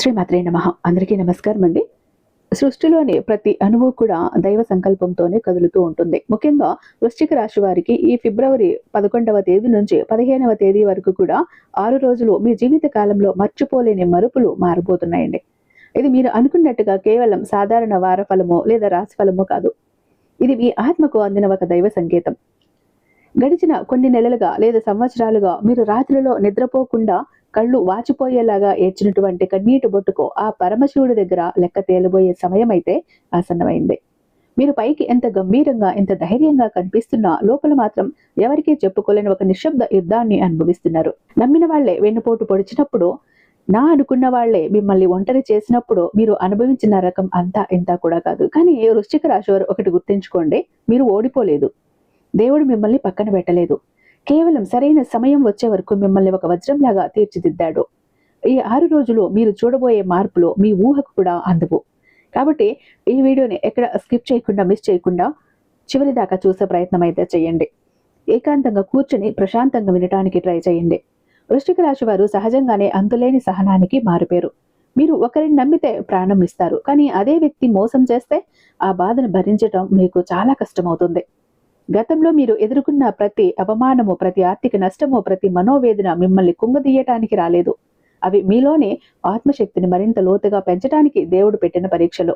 శ్రీమాత్రే నమ. అందరికీ నమస్కారం అండి. సృష్టిలోని ప్రతి అణువు కూడా దైవ సంకల్పంతోనే కదులుతూ ఉంటుంది. ముఖ్యంగా వృశ్చిక రాశి వారికి ఈ ఫిబ్రవరి పదకొండవ తేదీ నుంచి పదిహేనవ తేదీ వరకు కూడా ఆరు రోజులు మీ జీవిత కాలంలో మర్చిపోలేని మరుపులు మారబోతున్నాయండి. ఇది మీరు అనుకున్నట్టుగా కేవలం సాధారణ వార ఫలమో లేదా రాశి ఫలమో కాదు. ఇది మీ ఆత్మకు అందిన ఒక దైవ సంకేతం. గడిచిన కొన్ని నెలలుగా లేదా సంవత్సరాలుగా మీరు రాత్రిలో నిద్రపోకుండా కళ్ళు వాచిపోయేలాగా ఏడ్చినటువంటి కన్నీటి బొట్టుకు ఆ పరమశివుడి దగ్గర లెక్క తేలబోయే సమయం అయితే ఆసన్నమైంది. మీరు పైకి ఎంత గంభీరంగా ఎంత ధైర్యంగా కనిపిస్తున్నా లోపల మాత్రం ఎవరికీ చెప్పుకోలేని ఒక నిశ్శబ్ద యుద్ధాన్ని అనుభవిస్తున్నారు. నమ్మిన వాళ్ళే వెన్నుపోటు పొడిచినప్పుడు నా అనుకున్న వాళ్ళే మిమ్మల్ని ఒంటరి చేసినప్పుడు మీరు అనుభవించిన రకం అంతా ఇంత కూడా కాదు. కానీ వృశ్చిక రాశివారు ఒకటి గుర్తుంచుకోండి మీరు ఓడిపోలేదు. దేవుడు మిమ్మల్ని పక్కన పెట్టలేదు. కేవలం సరైన సమయం వచ్చే వరకు మిమ్మల్ని ఒక వజ్రంలాగా తీర్చిదిద్దాడు. ఈ ఆరు రోజులు మీరు చూడబోయే మార్పులు మీ ఊహకు కూడా అందవు. కాబట్టి ఈ వీడియోని ఎక్కడ స్కిప్ చేయకుండా మిస్ చేయకుండా చివరి దాకా చూసే ప్రయత్నం అయితే చేయండి. ఏకాంతంగా కూర్చొని ప్రశాంతంగా వినటానికి ట్రై చేయండి. వృష్టిక రాశి వారు సహజంగానే అంతులేని సహనానికి మారిపోయారు మీరు ఒకరిని నమ్మితే ప్రాణం ఇస్తారు. కానీ అదే వ్యక్తి మోసం చేస్తే ఆ బాధను భరించటం మీకు చాలా కష్టమవుతుంది. గతంలో మీరు ఎదుర్కొన్న ప్రతి అవమానము ప్రతి ఆర్థిక నష్టము ప్రతి మనోవేదన మిమ్మల్ని కుంగదీయటానికి రాలేదు. అవి మీలోనే ఆత్మశక్తిని మరింత లోతుగా పెంచడానికి దేవుడు పెట్టిన పరీక్షలు.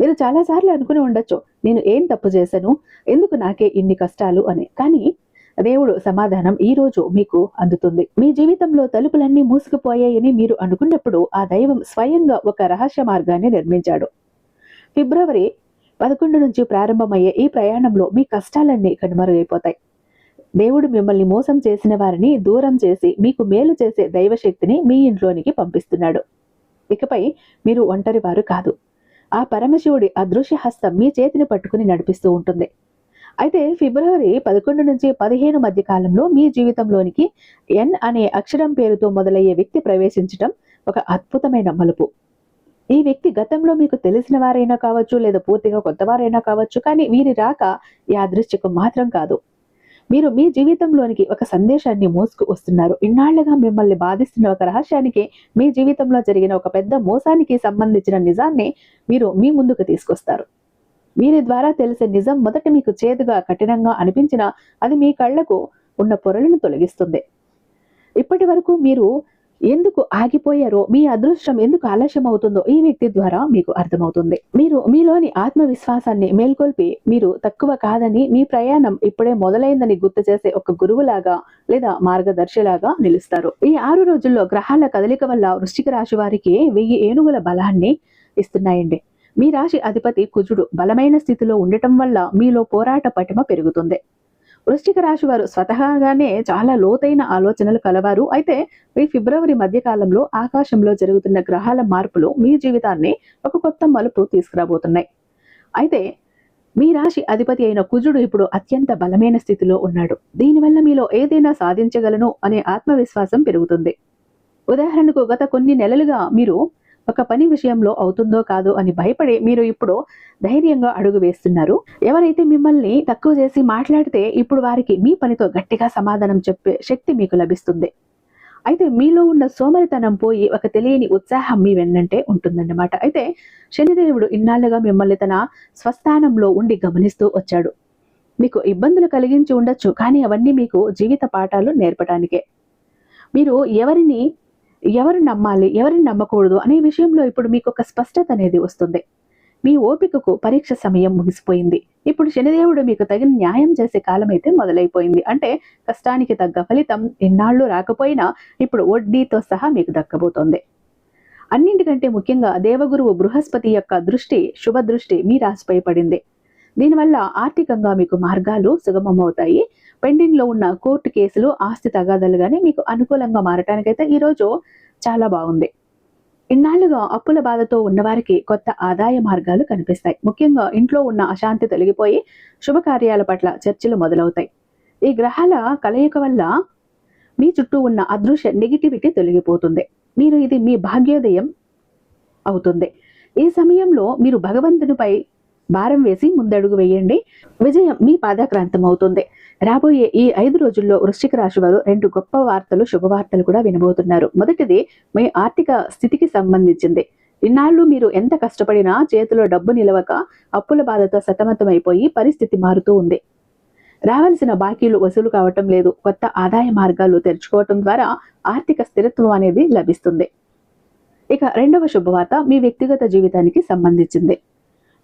మీరు చాలాసార్లు అనుకుని ఉండొచ్చు నేను ఏం తప్పు చేశాను ఎందుకు నాకే ఇన్ని కష్టాలు అని. కానీ దేవుడు సమాధానం ఈ రోజు మీకు అందుతుంది. మీ జీవితంలో తలుపులన్నీ మూసుకుపోయాయని మీరు అనుకున్నప్పుడు ఆ దైవం స్వయంగా ఒక రహస్య మార్గాన్ని నిర్మించాడు. ఫిబ్రవరి పదకొండు నుంచి ప్రారంభమయ్యే ఈ ప్రయాణంలో మీ కష్టాలన్నీ కనుమరుగైపోతాయి. దేవుడు మిమ్మల్ని మోసం చేసిన వారిని దూరం చేసి మీకు మేలు చేసే దైవశక్తిని మీ ఇంట్లోనికి పంపిస్తున్నాడు. ఇకపై మీరు ఒంటరి వారు కాదు. ఆ పరమశివుడి అదృశ్య హస్తం మీ చేతిని పట్టుకుని నడిపిస్తూ ఉంటుంది. అయితే ఫిబ్రవరి పదకొండు నుంచి పదిహేను మధ్య కాలంలో మీ జీవితంలోనికి ఎన్ అనే అక్షరం పేరుతో మొదలయ్యే వ్యక్తి ప్రవేశించడం ఒక అద్భుతమైన మలుపు. ఈ వ్యక్తి గతంలో మీకు తెలిసిన వారైనా కావచ్చు లేదా పూర్తిగా కొత్తవారైనా కావచ్చు కానీ వీరి రాక యాదృశ్చికం మాత్రం కాదు. మీరు మీ జీవితంలోనికి ఒక సందేశాన్ని మోసుకు వస్తున్నారు. ఇన్నాళ్ళుగా మిమ్మల్ని బాధిస్తున్న ఒక రహస్యానికి మీ జీవితంలో జరిగిన ఒక పెద్ద మోసానికి సంబంధించిన నిజాన్ని మీరు మీ ముందుకు తీసుకొస్తారు. వీరి ద్వారా తెలిసే నిజం మొదట మీకు చేదుగా కఠినంగా అనిపించినా అది మీ కళ్ళకు ఉన్న పొరలను తొలగిస్తుంది. ఇప్పటి వరకు మీరు ఎందుకు ఆగిపోయారో మీ అదృష్టం ఎందుకు ఆలస్యం అవుతుందో ఈ వ్యక్తి ద్వారా మీకు అర్థమవుతుంది. మీరు మీలోని ఆత్మవిశ్వాసాన్ని మేల్కొల్పి మీరు తక్కువ కాదని మీ ప్రయాణం ఇప్పుడే మొదలైందని గుర్తు చేసే ఒక గురువులాగా లేదా మార్గదర్శిలాగా నిలుస్తారు. ఈ ఆరు రోజుల్లో గ్రహాల కదలిక వల్ల వృశ్చిక రాశి వారికి వెయ్యి ఏనుగుల బలాన్ని ఇస్తున్నాయండి. మీ రాశి అధిపతి కుజుడు బలమైన స్థితిలో ఉండటం వల్ల మీలో పోరాట పటిమ పెరుగుతుంది. వృశ్చిక రాశి వారు స్వతహాగానే చాలా లోతైన ఆలోచనలు కలవారు. అయితే మీ ఫిబ్రవరి మధ్య కాలంలో ఆకాశంలో జరుగుతున్న గ్రహాల మార్పులు మీ జీవితాన్ని ఒక కొత్త మలుపు తీసుకురాబోతున్నాయి. అయితే మీ రాశి అధిపతి అయిన కుజుడు ఇప్పుడు అత్యంత బలమైన స్థితిలో ఉన్నాడు. దీనివల్ల మీలో ఏదైనా సాధించగలను అనే ఆత్మవిశ్వాసం పెరుగుతుంది. ఉదాహరణకు గత కొన్ని నెలలుగా మీరు ఒక పని విషయంలో అవుతుందో కాదో అని భయపడి మీరు ఇప్పుడు ధైర్యంగా అడుగు వేస్తున్నారు. ఎవరైతే మిమ్మల్ని తక్కువ చేసి మాట్లాడితే ఇప్పుడు వారికి మీ పనితో గట్టిగా సమాధానం చెప్పే శక్తి మీకు లభిస్తుంది. అయితే మీలో ఉన్న సోమరితనం పోయి ఒక తెలియని ఉత్సాహం మీ వెన్నంటే ఉంటుందన్నమాట. అయితే శనిదేవుడు ఇన్నాళ్ళుగా మిమ్మల్ని తన స్వస్థానంలో ఉండి గమనిస్తూ వచ్చాడు. మీకు ఇబ్బందులు కలిగించి ఉండొచ్చు కానీ అవన్నీ మీకు జీవిత పాఠాలు నేర్పడానికే మీరు ఎవరిని ఎవరు నమ్మాలి ఎవరిని నమ్మకూడదు అనే విషయంలో ఇప్పుడు మీకు ఒక స్పష్టత అనేది వస్తుంది. మీ ఓపికకు పరీక్ష సమయం ముగిసిపోయింది. ఇప్పుడు శనిదేవుడు మీకు తగిన న్యాయం చేసే కాలం అయితే మొదలైపోయింది. అంటే కష్టానికి తగ్గ ఫలితం ఎన్నాళ్ళు రాకపోయినా ఇప్పుడు వడ్డీతో సహా మీకు దక్కబోతోంది. అన్నింటికంటే ముఖ్యంగా దేవగురువు బృహస్పతి యొక్క దృష్టి శుభ దృష్టి మీ రాశిపై పడింది. దీనివల్ల ఆర్థికంగా మీకు మార్గాలు సుగమమవుతాయి. పెండింగ్లో ఉన్న కోర్టు కేసులు ఆస్తి తగాదలుగానే మీకు అనుకూలంగా మారటానికైతే ఈరోజు చాలా బాగుంది. ఇన్నాళ్ళుగా అప్పుల బాధతో ఉన్నవారికి కొత్త ఆదాయ మార్గాలు కనిపిస్తాయి. ముఖ్యంగా ఇంట్లో ఉన్న అశాంతి తొలగిపోయి శుభకార్యాల పట్ల చర్చలు మొదలవుతాయి. ఈ గ్రహాల కలయిక వల్ల మీ చుట్టూ ఉన్న అదృశ్య నెగిటివిటీ తొలగిపోతుంది. మీరు ఇది మీ భాగ్యోదయం అవుతుంది. ఈ సమయంలో మీరు భగవంతునిపై భారం వేసి ముందడుగు వేయండి. విజయం మీ పాదాక్రాంతం అవుతుంది రాబోయే ఈ ఐదు రోజుల్లో వృశ్చిక రాశి వారు రెండు గొప్ప వార్తలు శుభవార్తలు కూడా వినబోతున్నారు. మొదటిది మీ ఆర్థిక స్థితికి సంబంధించింది. ఇన్నాళ్ళు మీరు ఎంత కష్టపడినా చేతిలో డబ్బు నిలవక అప్పుల బాధతో సతమతమైపోయి పరిస్థితి మారుతూ ఉంది. రావాల్సిన బాకీలు వసూలు కావటం లేదు. కొత్త ఆదాయ మార్గాలు తెరుచుకోవటం ద్వారా ఆర్థిక స్థిరత్వం అనేది లభిస్తుంది. ఇక రెండవ శుభవార్త మీ వ్యక్తిగత జీవితానికి సంబంధించింది.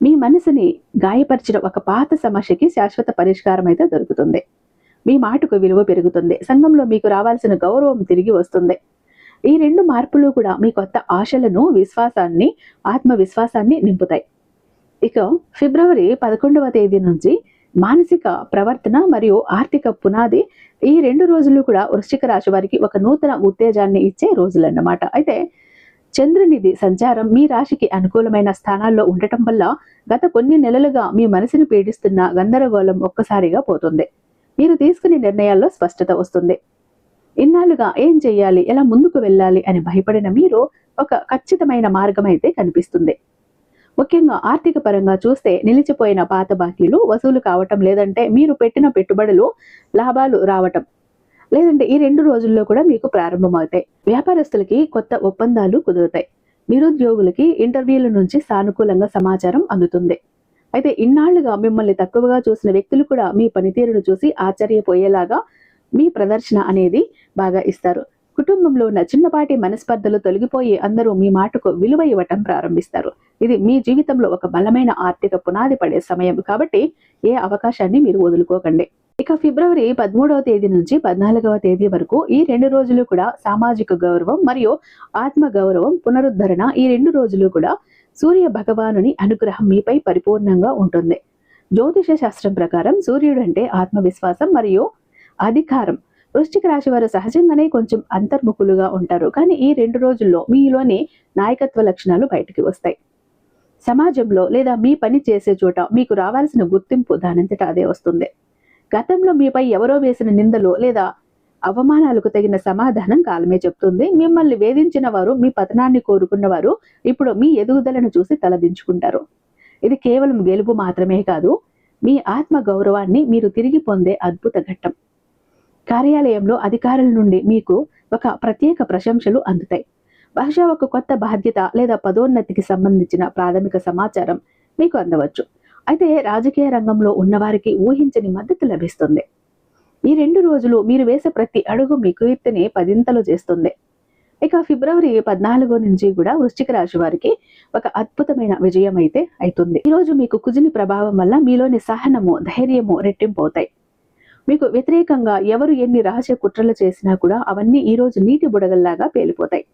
మీ మనసుని గాయపరిచిన ఒక పాత సమస్యకి శాశ్వత పరిష్కారం అయితే దొరుకుతుంది. మీ మాటకు విలువ పెరుగుతుంది. సంఘంలో మీకు రావాల్సిన గౌరవం తిరిగి వస్తుంది. ఈ రెండు మార్పులు కూడా మీ కొత్త ఆశలను విశ్వాసాన్ని ఆత్మవిశ్వాసాన్ని నింపుతాయి. ఇక ఫిబ్రవరి పదకొండవ తేదీ నుంచి మానసిక ప్రవర్తన మరియు ఆర్థిక పునాది ఈ రెండు రోజులు కూడా వృశ్చిక రాశి వారికి ఒక నూతన ఉత్తేజాన్ని ఇచ్చే రోజులు అన్నమాట అయితే చంద్రునిది సంచారం మీ రాశికి అనుకూలమైన స్థానాల్లో ఉండటం వల్ల గత కొన్ని నెలలుగా మీ మనసును పీడిస్తున్న గందరగోళం ఒక్కసారిగా పోతుంది. మీరు తీసుకునే నిర్ణయాల్లో స్పష్టత వస్తుంది. ఇన్నాళ్ళుగా ఏం చెయ్యాలి? ఎలా ముందుకు వెళ్ళాలి? అని భయపడిన మీరు ఒక ఖచ్చితమైన మార్గం అయితే కనిపిస్తుంది. ముఖ్యంగా ఆర్థిక పరంగా చూస్తే నిలిచిపోయిన పాత బాకీలు వసూలు కావటం లేదంటే మీరు పెట్టిన పెట్టుబడులు లాభాలు రావటం. లేదంటే ఈ రెండు రోజుల్లో కూడా మీకు ప్రారంభమవుతాయి. వ్యాపారస్తులకి కొత్త ఒప్పందాలు కుదురుతాయి. నిరుద్యోగులకి ఇంటర్వ్యూల నుంచి సానుకూలంగా సమాచారం అందుతుంది. అయితే ఇన్నాళ్ళుగా మిమ్మల్ని తక్కువగా చూసిన వ్యక్తులు కూడా మీ పనితీరును చూసి ఆశ్చర్యపోయేలాగా మీ ప్రదర్శన అనేది బాగా ఇస్తారు. కుటుంబంలో ఉన్న చిన్నపాటి మనస్పర్ధలు తొలగిపోయి అందరూ మీ మాటకు విలువ ఇవ్వటం ప్రారంభిస్తారు. ఇది మీ జీవితంలో ఒక బలమైన ఆర్థిక పునాది పడే సమయం కాబట్టి ఏ అవకాశాన్ని మీరు వదులుకోకండి. ఇక ఫిబ్రవరి పదమూడవ తేదీ నుంచి పద్నాలుగవ తేదీ వరకు ఈ రెండు రోజులు కూడా సామాజిక గౌరవం మరియు ఆత్మ గౌరవం పునరుద్ధరణ ఈ రెండు రోజులు కూడా సూర్య భగవానుని అనుగ్రహం మీపై పరిపూర్ణంగా ఉంటుంది. జ్యోతిష శాస్త్రం ప్రకారం సూర్యుడు అంటే ఆత్మవిశ్వాసం మరియు అధికారం. వృశ్చిక రాశి వారు సహజంగానే కొంచెం అంతర్ముఖులుగా ఉంటారు. కానీ ఈ రెండు రోజుల్లో మీలోని నాయకత్వ లక్షణాలు బయటికి వస్తాయి. సమాజంలో లేదా మీ పని చేసే చోట మీకు రావాల్సిన గుర్తింపు దానంతటా అదే వస్తుంది. గతంలో మీపై ఎవరో వేసిన నిందలు లేదా అవమానాలకు తగిన సమాధానం కాలమే చెప్తుంది. మిమ్మల్ని వేధించిన వారు మీ పతనాన్ని కోరుకున్న వారు ఇప్పుడు మీ ఎదుగుదలను చూసి తలదించుకుంటారు. ఇది కేవలం గెలుపు మాత్రమే కాదు మీ ఆత్మ గౌరవాన్ని మీరు తిరిగి పొందే అద్భుత ఘట్టం. కార్యాలయంలో అధికారుల నుండి మీకు ఒక ప్రత్యేక ప్రశంసలు అందుతాయి. బహుశా ఒక కొత్త బాధ్యత లేదా పదోన్నతికి సంబంధించిన ప్రాథమిక సమాచారం మీకు అందవచ్చు. అయితే రాజకీయ రంగంలో ఉన్నవారికి ఊహించని మద్దతు లభిస్తుంది. ఈ రెండు రోజులు మీరు వేసే ప్రతి అడుగు మీ కీర్తిని పదింతలు చేస్తుంది. ఇక ఫిబ్రవరి పద్నాలుగో నుంచి కూడా వృశ్చిక రాశి వారికి ఒక అద్భుతమైన విజయం అయితే అవుతుంది ఈ రోజు మీకు కుజిని ప్రభావం వల్ల మీలోని సహనము ధైర్యము రెట్టింపు అవుతాయి మీకు వ్యతిరేకంగా ఎవరు ఎన్ని రహస్య కుట్రలు చేసినా కూడా అవన్నీ ఈరోజు నీటి బుడగల్లాగా పేలిపోతాయి.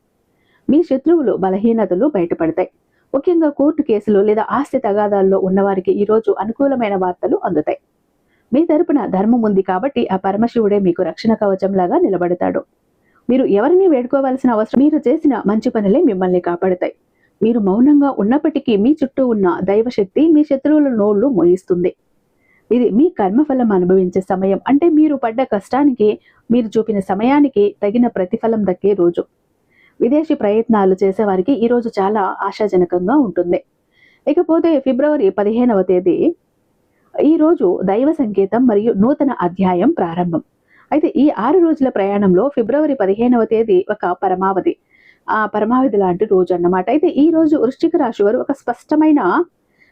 మీ శత్రువులు బలహీనతలు బయటపడతాయి. ముఖ్యంగా కోర్టు కేసులు లేదా ఆస్తి తగాదాల్లో ఉన్నవారికి ఈ రోజు అనుకూలమైన వార్తలు అందుతాయి. మీ తరపున ధర్మం ఉంది కాబట్టి ఆ పరమశివుడే మీకు రక్షణ కవచం లాగా నిలబడతాడు. మీరు ఎవరిని వేడుకోవాల్సిన అవసరం? మీరు చేసిన మంచి పనులే మిమ్మల్ని కాపాడతాయి. మీరు మౌనంగా ఉన్నప్పటికీ మీ చుట్టూ ఉన్న దైవశక్తి మీ శత్రువుల నోళ్ళు మోయిస్తుంది. ఇది మీ కర్మఫలం అనుభవించే సమయం. అంటే మీరు పడ్డ కష్టానికి మీరు చూపిన సమయానికి తగిన ప్రతిఫలం దక్కే రోజు. విదేశీ ప్రయత్నాలు చేసేవారికి ఈ రోజు చాలా ఆశాజనకంగా ఉంటుంది. ఇకపోతే ఫిబ్రవరి పదిహేనవ తేదీ ఈ రోజు దైవ సంకేతం మరియు నూతన అధ్యాయం ప్రారంభం. అయితే ఈ ఆరు రోజుల ప్రయాణంలో ఫిబ్రవరి పదిహేనవ తేదీ ఒక పరమావధి. ఆ పరమావధి లాంటి రోజు అన్నమాట. అయితే ఈ రోజు వృశ్చిక రాశి వారు ఒక స్పష్టమైన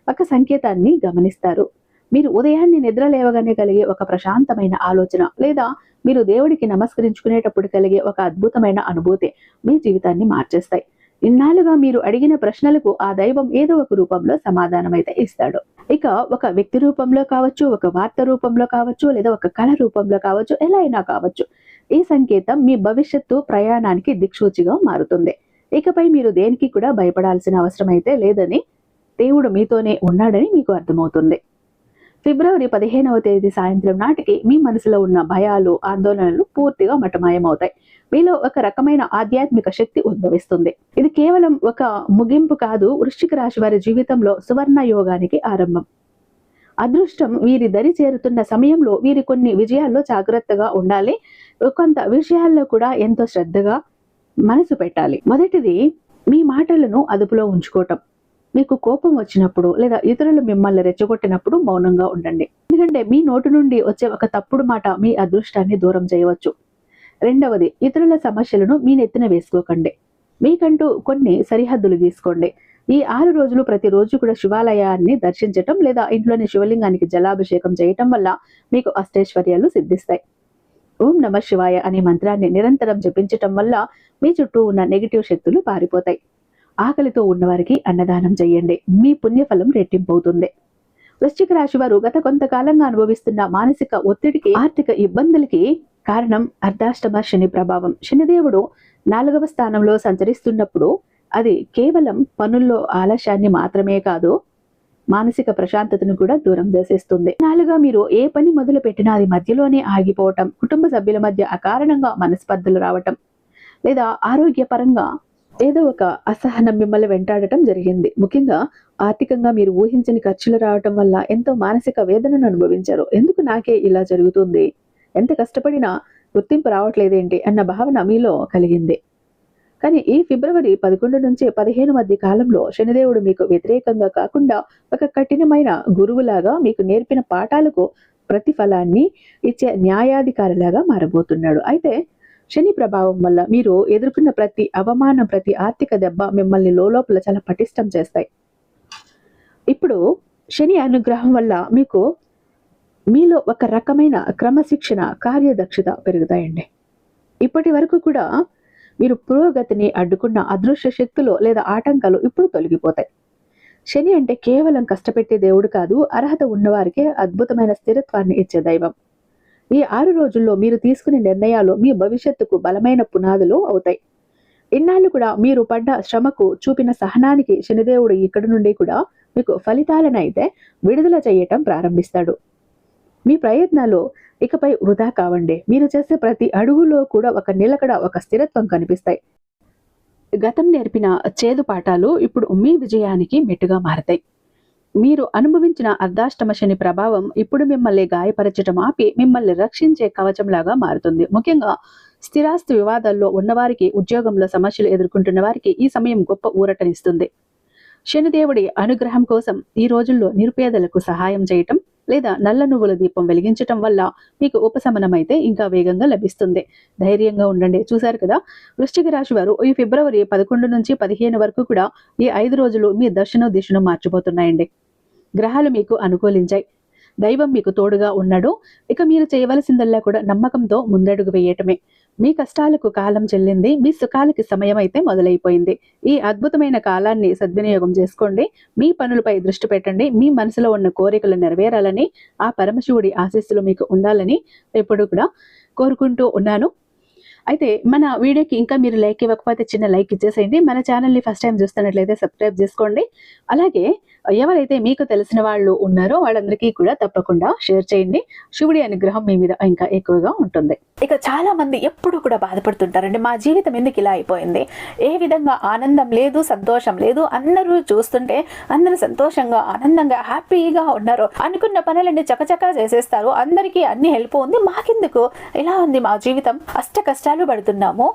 ఒక సంకేతాన్ని గమనిస్తారు. మీరు ఉదయాన్నే నిద్ర లేవగానే కలిగే ఒక ప్రశాంతమైన ఆలోచన లేదా మీరు దేవుడికి నమస్కరించుకునేటప్పుడు కలిగే ఒక అద్భుతమైన అనుభూతి మీ జీవితాన్ని మార్చేస్తాయి. ఇన్నాళ్ళుగా మీరు అడిగిన ప్రశ్నలకు ఆ దైవం ఏదో ఒక రూపంలో సమాధానం అయితే ఇస్తాడు. ఇక ఒక వ్యక్తి రూపంలో కావచ్చు ఒక వార్త రూపంలో కావచ్చు లేదా ఒక కళ రూపంలో కావచ్చు ఎలా అయినా కావచ్చు ఈ సంకేతం మీ భవిష్యత్తు ప్రయాణానికి దిక్సూచిగా మారుతుంది. ఇకపై మీరు దేనికి కూడా భయపడాల్సిన అవసరం అయితే లేదని దేవుడు మీతోనే ఉన్నాడని మీకు అర్థమవుతుంది. ఫిబ్రవరి పదిహేనవ తేదీ సాయంత్రం నాటికి మీ మనసులో ఉన్న భయాలు ఆందోళనలు పూర్తిగా మటమాయమవుతాయి. మీలో ఒక రకమైన ఆధ్యాత్మిక శక్తి ఉద్భవిస్తుంది. ఇది కేవలం ఒక ముగింపు కాదు వృశ్చిక రాశి వారి జీవితంలో సువర్ణ యోగానికి ఆరంభం. అదృష్టం వీరి దరి చేరుతున్న సమయంలో వీరి కొన్ని విజయాల్లో జాగ్రత్తగా ఉండాలి. కొంత విషయాల్లో కూడా ఎంతో శ్రద్ధగా మనసు పెట్టాలి. మొదటిది మీ మాటలను అదుపులో ఉంచుకోవటం. మీకు కోపం వచ్చినప్పుడు లేదా ఇతరులు మిమ్మల్ని రెచ్చగొట్టినప్పుడు మౌనంగా ఉండండి. ఎందుకంటే మీ నోటి నుండి వచ్చే ఒక తప్పుడు మాట మీ అదృష్టాన్ని దూరం చేయవచ్చు. రెండవది ఇతరుల సమస్యలను మీ నెత్తిన వేసుకోకండి. మీకంటూ కొన్ని సరిహద్దులు గీసుకోండి. ఈ ఆరు రోజులు ప్రతిరోజు కూడా శివాలయాన్ని దర్శించటం లేదా ఇంట్లోని శివలింగానికి జలాభిషేకం చేయటం వల్ల మీకు అష్టైశ్వర్యాలు సిద్ధిస్తాయి. ఓం నమ శివాయ అనే మంత్రాన్ని నిరంతరం జపించటం వల్ల మీ చుట్టూ ఉన్న నెగిటివ్ శక్తులు పారిపోతాయి. ఆకలితో ఉన్నవారికి అన్నదానం చేయండి. మీ పుణ్యఫలం రెట్టింపు అవుతుంది వృశ్చిక రాశి వారు గత కొంతకాలంగా అనుభవిస్తున్న మానసిక ఒత్తిడికి ఆర్థిక ఇబ్బందులకి కారణం అర్ధాష్టమ శని ప్రభావం. శనిదేవుడు నాలుగవ స్థానంలో సంచరిస్తున్నప్పుడు అది కేవలం పనుల్లో ఆలస్యాన్ని మాత్రమే కాదు మానసిక ప్రశాంతతను కూడా దూరం చేసేస్తుంది. నాలుగా మీరు ఏ పని మొదలు పెట్టినా అది మధ్యలోనే ఆగిపోవటం కుటుంబ సభ్యుల మధ్య అకారణంగా మనస్పర్ధలు రావటం లేదా ఆరోగ్యపరంగా ఏదో ఒక అసహనం మిమ్మల్ని వెంటాడటం జరిగింది. ముఖ్యంగా ఆర్థికంగా మీరు ఊహించని ఖర్చులు రావటం వల్ల ఎంతో మానసిక వేదనను అనుభవించారు. ఎందుకు నాకే ఇలా జరుగుతుంది? ఎంత కష్టపడినా గుర్తింపు రావట్లేదేంటి అన్న భావన మీలో కలిగింది. కానీ ఈ ఫిబ్రవరి పదకొండు నుంచి పదిహేను మధ్య కాలంలో శనిదేవుడు మీకు వ్యతిరేకంగా కాకుండా ఒక కఠినమైన గురువులాగా మీకు నేర్పిన పాఠాలకు ప్రతిఫలాన్ని ఇచ్చే న్యాయాధికారిలాగా మారబోతున్నాడు. అయితే శని ప్రభావం వల్ల మీరు ఎదుర్కొన్న ప్రతి అవమానం ప్రతి ఆర్థిక దెబ్బ మిమ్మల్ని లోపల చాలా పటిష్టం చేస్తాయి. ఇప్పుడు శని అనుగ్రహం వల్ల మీకు మీలో ఒక రకమైన క్రమశిక్షణ కార్యదక్షత పెరుగుతాయండి. ఇప్పటి వరకు కూడా మీరు పురోగతిని అడ్డుకున్న అదృశ్య శక్తులు లేదా ఆటంకాలు ఇప్పుడు తొలగిపోతాయి. శని అంటే కేవలం కష్టపెట్టే దేవుడు కాదు అర్హత ఉన్నవారికే అద్భుతమైన స్థిరత్వాన్ని ఇచ్చే దైవం. ఈ ఆరు రోజుల్లో మీరు తీసుకునే నిర్ణయాలు మీ భవిష్యత్తుకు బలమైన పునాదులు అవుతాయి. ఇన్నాళ్ళు కూడా మీరు పడ్డ శ్రమకు చూపిన సహనానికి శనిదేవుడు ఇక్కడి నుండి కూడా మీకు ఫలితాలను అయితే విడుదల చేయటం ప్రారంభిస్తాడు. మీ ప్రయత్నాలు ఇకపై వృధా కావండి. మీరు చేసే ప్రతి అడుగులో కూడా ఒక నిలకడ ఒక స్థిరత్వం కనిపిస్తాయి. గతం నేర్పిన చేదు పాఠాలు ఇప్పుడు మీ విజయానికి మెట్టుగా మారతాయి. మీరు అనుభవించిన అర్ధాష్టమ శని ప్రభావం ఇప్పుడు మిమ్మల్ని గాయపరచటం ఆపి మిమ్మల్ని రక్షించే కవచంలాగా మారుతుంది. ముఖ్యంగా స్థిరాస్తి వివాదాల్లో ఉన్నవారికి ఉద్యోగంలో సమస్యలు ఎదుర్కొంటున్న వారికి ఈ సమయం గొప్ప ఊరటనిస్తుంది. శనిదేవుడి అనుగ్రహం కోసం ఈ రోజుల్లో నిరుపేదలకు సహాయం చేయటం లేదా నల్ల నువ్వుల దీపం వెలిగించటం వల్ల మీకు ఉపశమనం అయితే ఇంకా వేగంగా లభిస్తుంది. ధైర్యంగా ఉండండి. చూశారు కదా? వృశ్చిక రాశి వారు ఈ ఫిబ్రవరి పదకొండు నుంచి పదిహేను వరకు కూడా ఈ ఐదు రోజులు మీ దర్శనం దిశను మార్చిపోతున్నాయండి. గ్రహాలు మీకు అనుకూలించాయి. దైవం మీకు తోడుగా ఉన్నాడు. ఇక మీరు చేయవలసిందల్లా కూడా నమ్మకంతో ముందడుగు వేయటమే. మీ కష్టాలకు కాలం చెల్లింది. మీ సుఖాలకి సమయం అయితే మొదలైపోయింది. ఈ అద్భుతమైన కాలాన్ని సద్వినియోగం చేసుకోండి. మీ పనులపై దృష్టి పెట్టండి. మీ మనసులో ఉన్న కోరికలు నెరవేరాలని ఆ పరమశివుడి ఆశీస్సులు మీకు ఉండాలని ఎప్పుడు కూడా కోరుకుంటూ ఉన్నాను. అయితే మన వీడియోకి ఇంకా మీరు లైక్ ఇవ్వకపోతే చిన్న లైక్ ఇచ్చేసేయండి. మన ఛానల్ని ఫస్ట్ టైం చూస్తున్నట్లయితే సబ్స్క్రైబ్ చేసుకోండి. అలాగే ఎవరైతే మీకు తెలిసిన వాళ్ళు ఉన్నారో వాళ్ళందరికీ కూడా తప్పకుండా షేర్ చేయండి. శివుడి అనుగ్రహం మీ మీద ఇంకా ఎక్కువగా ఉంటుంది. ఇక చాలా మంది ఎప్పుడు కూడా బాధపడుతుంటారండి. మా జీవితం ఎందుకు ఇలా అయిపోయింది? ఏ విధంగా ఆనందం లేదు సంతోషం లేదు? అందరూ చూస్తుంటే అందరూ సంతోషంగా ఆనందంగా హ్యాపీగా ఉన్నారు అనుకున్న పనులన్నీ చకచకా చేసేస్తారు. అందరికీ అన్ని హెల్ప్ ఉంది. మాకెందుకు? ఇలా ఉంది మా జీవితం? అష్ట కష్టాలు పడుతున్నాము.